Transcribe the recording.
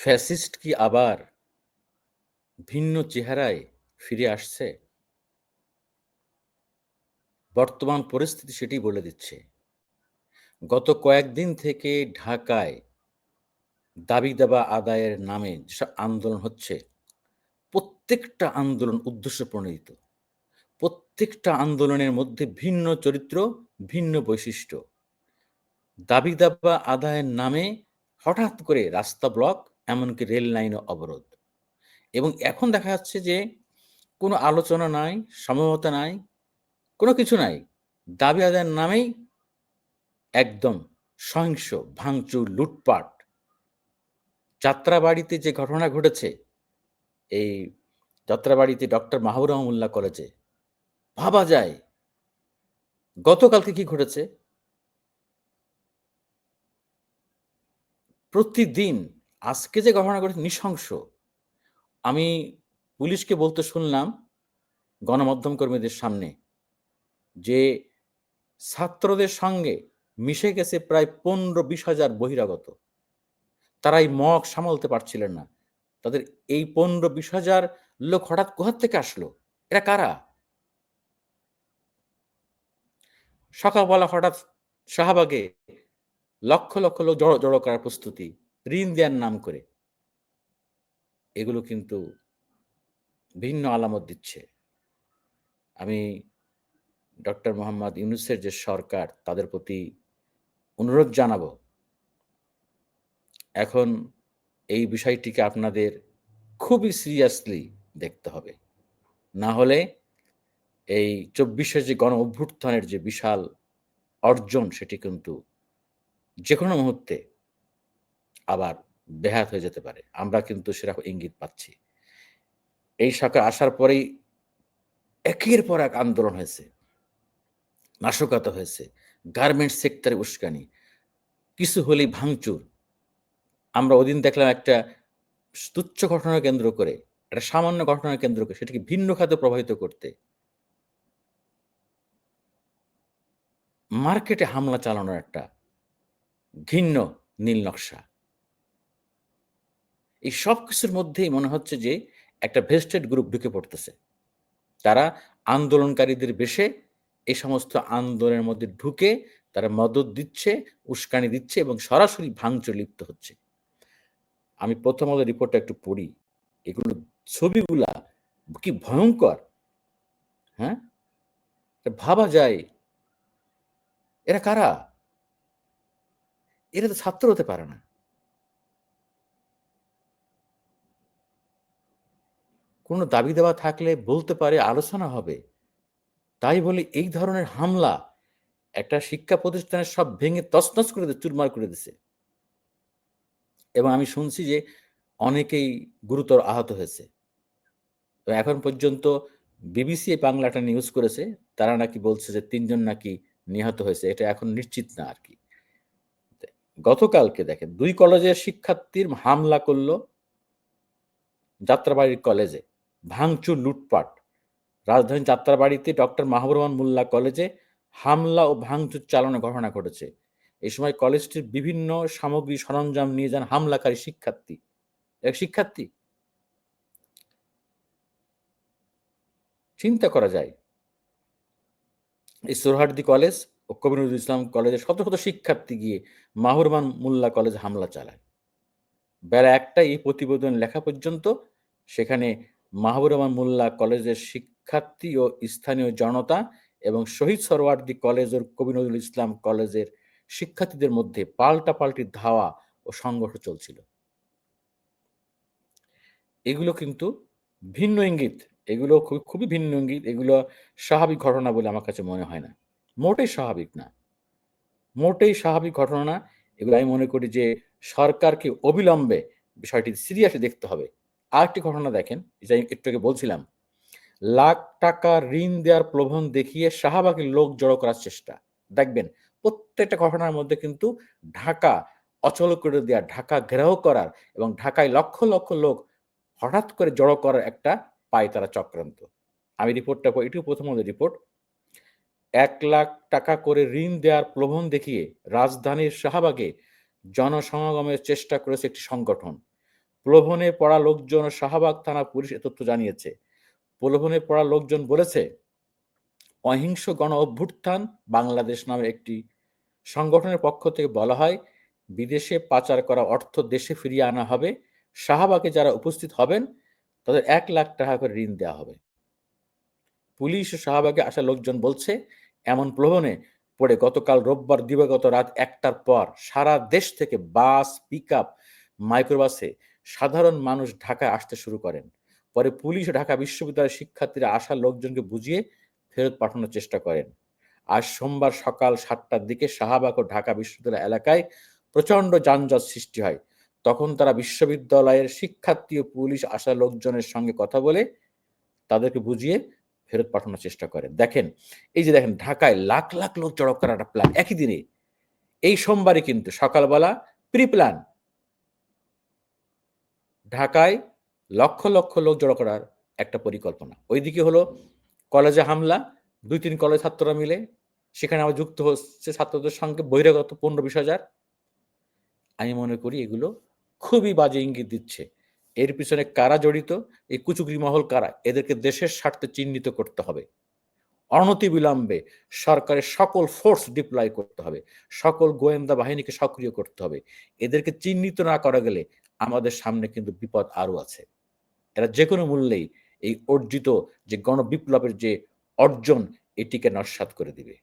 Fascist কি আবার ভিন্ন চেহারায় ফিরে আসছে? বর্তমান পরিস্থিতি সেটি বলে দিচ্ছে। গত কয়েকদিন থেকে ঢাকায় দাবি দাবা আদায়ের নামে যেসব আন্দোলন হচ্ছে, প্রত্যেকটা আন্দোলন উদ্দেশ্য প্রণীত প্রত্যেকটা আন্দোলনের মধ্যে ভিন্ন চরিত্র, ভিন্ন বৈশিষ্ট্য। দাবি দাবা আদায়ের নামে হঠাৎ করে রাস্তা ব্লক এমনকি রেল লাইনও অবরোধ। এবং এখন দেখা যাচ্ছে যে কোনো আলোচনা নাই সমঝোতা নাই, কোনো কিছু নাই। দাবি আদায়ের নামেই একদম সহিংস, ভাঙচুর, লুটপাট। যাত্রাবাড়িতে যে ঘটনা ঘটেছে, এই যাত্রাবাড়িতে ডক্টর মাহবুর রহমুল্লাহ কলেজে, ভাবা যায়। গতকালকে কি ঘটেছে? প্রতিদিন আজকে যে ঘটনা ঘটেছে নৃশংস, আমি পুলিশকে বলতে শুনলাম গণমাধ্যম কর্মীদের সামনে যে ছাত্রদের সঙ্গে মিশে গেছে প্রায় পনেরো বিশ হাজার বহিরাগত। তারা এই মগ সামলতে পারছিলেন না। তাদের এই পনেরো বিশ হাজার লোক হঠাৎ কোথার থেকে আসলো? এরা কারা? সকালবেলা হঠাৎ শাহবাগে লক্ষ লক্ষ লোক জড়ো জড়ো করার প্রস্তুতি। ঋণ দেওয়ার নাম করে। এগুলো কিন্তু ভিন্ন আলামত দিচ্ছে। আমি ডক্টর মোহাম্মদ ইউনুসের যে সরকার, তাদের প্রতি অনুরোধ জানাব। এখন এই বিষয়টিকে আপনাদের খুবই সিরিয়াসলি দেখতে হবে। না হলে এই চব্বিশের যে গণ অভ্যুত্থানের যে বিশাল অর্জন, সেটি কিন্তু যে কোনো মুহূর্তে আবার ব্যাহাত হয়ে যেতে পারে। আমরা কিন্তু সেরকম ইঙ্গিত পাচ্ছি। এই সরকার আসার পরেই একের পর এক আন্দোলন হয়েছে। নাশকতা হয়েছে। গার্মেন্টস সেক্টরে উস্কানি। কিছু হলেই ভাঙচুর। আমরা ওদিন দেখলাম একটা তুচ্ছ ঘটনা কেন্দ্র করে, একটা সামান্য ঘটনা কেন্দ্র করে, সেটাকে ভিন্ন খাতে প্রভাবিত করতে। মার্কেটে হামলা চালানোর একটা ঘিন্ন নীল নকশা। এই সব কিছুর মধ্যেই মনে হচ্ছে যে একটা ভেস্টেড গ্রুপ ঢুকে পড়তেছে। তারা আন্দোলনকারীদের বেশে এই সমস্ত আন্দোলনের মধ্যে ঢুকে তারা মদত দিচ্ছে, উস্কানি দিচ্ছে এবং সরাসরি ভাঙচুর লিপ্ত হচ্ছে। আমি প্রথম আলো রিপোর্টটা একটু পড়ি। এগুলো ছবিগুলা কি ভয়ঙ্কর? হ্যাঁ? ভাবা যায়। এরা কারা? এরা তো ছাত্র হতে পারে না। কোনো দাবি দেওয়া থাকলে বলতে পারে আলোচনা হবে। তাই বলে এই ধরনের হামলা একটা শিক্ষা প্রতিষ্ঠানের সব ভেঙে তছনছ করে চুরমার করে দিছে এবং আমি শুনছি যে অনেকেই গুরুতর আহত হয়েছে। এখন পর্যন্ত বিবিসি বাংলাটা নিউজ করেছে, তারা নাকি বলছে যে তিনজন নাকি নিহত হয়েছে, এটা এখন নিশ্চিত না আর কি। গতকালকে দেখেন, দুই কলেজের শিক্ষার্থীর হামলা করল যাত্রাবাড়ির কলেজে ভাঙচুর, লুটপাট। রাজধানী যাত্রাবাড়িতে ডক্টর মাহবুর রহমান মোল্লা কলেজে হামলা ও ভাঙচুর চালানোর ঘটনা ঘটেছে। এই সময় কলেজটির বিভিন্ন সামগ্রী সরঞ্জাম নিয়ে যান হামলাকারী শিক্ষার্থী। এক শিক্ষার্থী। চিন্তা করা যায়, এই সোরহাটদি কলেজ ও কবি নজরুল ইসলাম কলেজের শত শত শিক্ষার্থী গিয়ে মাহুরমান মোল্লা কলেজ হামলা চালায়। বেলা একটা এই প্রতিবেদন লেখা পর্যন্ত সেখানে মাহবুর রহমান মোল্লা কলেজের শিক্ষার্থী ও স্থানীয় জনতা এবং শহীদ সরওয়ার্দি কলেজ ও কবি নজরুল ইসলাম কলেজের শিক্ষার্থীদের মধ্যে পাল্টা পাল্টি ধাওয়া ও সংঘর্ষ চলছিল। এগুলো কিন্তু ভিন্ন ইঙ্গিত, এগুলো খুবই খুবই ভিন্ন ইঙ্গিত, এগুলো স্বাভাবিক ঘটনা বলে আমার কাছে মনে হয় না। মোটেই স্বাভাবিক না। মোটেই স্বাভাবিক ঘটনা না। এগুলো আমি মনে করি যে সরকারকে অবিলম্বে বিষয়টি সিরিয়াসলি দেখতে হবে। আরেকটি ঘটনা দেখেন যেটা একটু বলছিলাম, লাখ টাকা ঋণ দেওয়ার প্রলোভন দেখিয়ে শাহবাগের লোক জড়ো করার চেষ্টা। দেখবেন, প্রত্যেকটা ঘটনার মধ্যে কিন্তু ঢাকা অচল করে দেওয়া, ঢাকা ঘেরাও করার এবং ঢাকায় লক্ষ লক্ষ লোক হঠাৎ করে জড়ো করার একটা পায় তারা চক্রান্ত। আমি রিপোর্টটা এটিও প্রথম রিপোর্ট এক লাখ টাকা করে ঋণ দেওয়ার প্রলোভন দেখিয়ে রাজধানীর শাহবাগে জনসমাগমের চেষ্টা করেছে একটি সংগঠন। প্রলোভনে পড়া লোকজন ও শাহবাগ থানা পুলিশ এ তথ্য জানিয়েছে। প্রলোভনে পড়া লোকজন বলেছে, অহিংস গণ অভ্যুত্থান বাংলাদেশ নামে একটি সংগঠনের পক্ষ থেকে বলা হয়, বিদেশে পাচার করা অর্থ দেশে ফিরিয়ে আনা হবে, শাহবাগে যারা উপস্থিত হবেন, তাদের এক লাখ টাকা করে ঋণ দেওয়া হবে। পুলিশ ও শাহবাগে আসা লোকজন বলছে, এমন প্রলোভনে পড়ে গতকাল রোববার দিবাগত রাত একটার পর সারা দেশ থেকে বাস পিক আপ মাইক্রোবাসে সাধারণ মানুষ ঢাকায় আসতে শুরু করেন। পরে পুলিশ ঢাকা বিশ্ববিদ্যালয়ের শিক্ষার্থীরা আসা লোকজনকে বুঝিয়ে ফেরত পাঠানোর চেষ্টা করেন। আজ সোমবার সকাল সাতটার দিকে শাহবাগ ও ঢাকা বিশ্ববিদ্যালয় এলাকায় প্রচণ্ড যানজট সৃষ্টি হয়। তখন তারা বিশ্ববিদ্যালয়ের শিক্ষার্থী ও পুলিশ আসা লোকজনের সঙ্গে কথা বলে তাদেরকে বুঝিয়ে ফেরত পাঠানোর চেষ্টা করেন। দেখেন, এই যে দেখেন, ঢাকায় লাখ লাখ লোক জড়ো করার প্ল্যান একই দিনে, এই সোমবারই কিন্তু সকালবেলা প্রি প্ল্যান ঢাকায় লক্ষ লক্ষ লোক জড়ো করার একটা পরিকল্পনা। ওইদিকে হলো কলেজে হামলা দুই তিন কলেজ ছাত্ররা মিলে, সেখানে আবার যুক্ত হচ্ছে ছাত্রদের সঙ্গে বহিরাগত পনেরো বিশ হাজার। আমি মনে করি এগুলো খুবই বাজে ইঙ্গিত দিচ্ছে। এর পিছনে কারা জড়িত, এই কুচুকরি মহল কারা, এদেরকে দেশের স্বার্থে চিহ্নিত করতে হবে। অনতি বিলম্বে সরকারের সকল ফোর্স ডিপ্লয় করতে হবে। সকল গোয়েন্দা বাহিনীকে সক্রিয় করতে হবে। এদেরকে চিহ্নিত না করা গেলে আমাদের সামনে কিন্তু বিপদ আরও আছে। এরা যে কোনো মূল্যেই এই অর্জিত যে গণবিপ্লবের যে অর্জন, এটিকে নস্বাত করে দিবে।